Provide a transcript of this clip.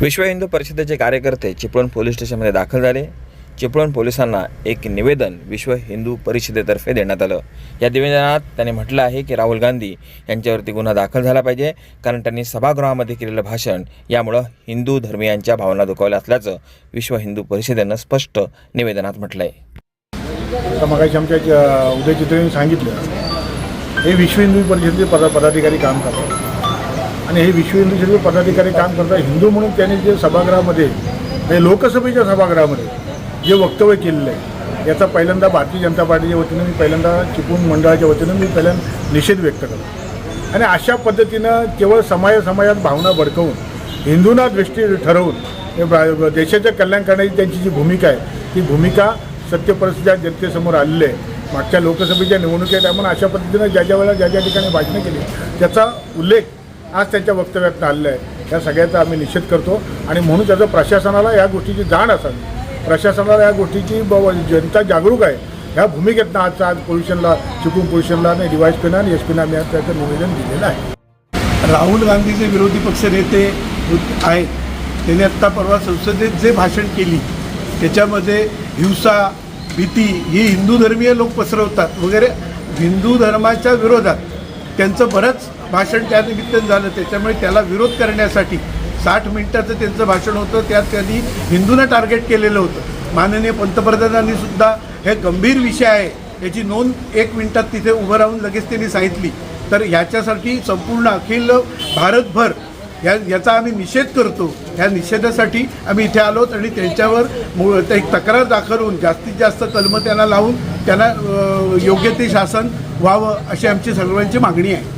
विश्व हिंदू परिषदेचे कार्यकर्ते चिपळूण पोलीस स्टेशनमध्ये दाखल झाले. चिपळूण पोलिसांना एक निवेदन विश्व हिंदू परिषदेतर्फे देण्यात आलं. या निवेदनात त्यांनी म्हटलं आहे की राहुल गांधी यांच्यावरती गुन्हा दाखल झाला पाहिजे कारण त्यांनी सभागृहामध्ये केलेलं भाषण यामुळं हिंदू धर्मियांच्या भावना दुखावल्या असल्याचं विश्व हिंदू परिषदेनं स्पष्ट निवेदनात म्हटलं आहे आता मगाशी आमच्या उदय चित्रेने सांगितलं हे विश्व हिंदू परिषदेचे पदा पदाधिकारी काम करतात. आणि हे विश्व हिंदू परिषदेचे पदाधिकारी काम करतात. हिंदू म्हणून त्यांनी जे सभागृहामध्ये म्हणजे लोकसभेच्या सभागृहामध्ये जे वक्तव्य केलेलं आहे याचा पहिल्यांदा भारतीय जनता पार्टीच्या वतीनं मी पहिल्यांदा चिपळूण मंडळाच्या वतीनं मी पहिल्यांदा निषेध व्यक्त करतो. आणि अशा पद्धतीनं केवळ समाज समाजात भावना भडकवून हिंदूंना दृष्टी ठरवून हे देशाचं कल्याण करण्याची त्यांची जी भूमिका आहे ती भूमिका सत्य परिस्थितीच्या जनतेसमोर आलेली आहे. मागच्या लोकसभेच्या निवडणुकीच्या टायमाला अशा पद्धतीनं ज्या ज्या वेळेला ज्या ज्या ठिकाणी भाषणं केली त्याचा उल्लेख आज त्यांच्या वक्तव्यात आलेलं आहे या सगळ्याचा आम्ही निषेध करतो. आणि म्हणून त्याचं प्रशासनाला या गोष्टीची जाण असावी. प्रशासनाला या गोष्टीची ब- जनता जागरूक आहे. ह्या भूमिकेतनं आजचा आज पोल्युशनला चिपळूण पोल्युशनला आणि डिवाईस पेना आणि एस पीना आम्ही आज त्याचं निवेदन दिलेलं आहे. राहुल गांधीचे विरोधी पक्ष नेते आहेत. त्यांनी आत्ता परवा संसदेत जे भाषण केली त्याच्यामध्ये हिंसा भीती ही हिंदू धर्मीय लोक पसरवतात. वगैरे हिंदू धर्माच्या विरोधात त्यांचं बरंच भाषण त्यानिमित्तानं झालं. त्याच्यामुळे त्याला विरोध करण्यासाठी साठ मिनिटाचं त्यांचं भाषण होतं. त्यात त्यांनी हिंदूंना टार्गेट केलेलं होतं. माननीय पंतप्रधानांनी सुद्धा हे गंभीर विषय आहे. याची नोंद एक मिनिटात तिथे उभं राहून लगेच त्यांनी सांगितली. तर ह्याच्यासाठी संपूर्ण अखिल भारतभर या याचा आम्ही निषेध करतो. ह्या निषेधासाठी आम्ही इथे आलोत आणि त्यांच्यावर ते एक तक्रार दाखल होऊन जास्तीत जास्त कलमं त्यांना लावून त्यांना योग्य ते शासन व्हावं अशी आमची सर्वांची मागणी आहे.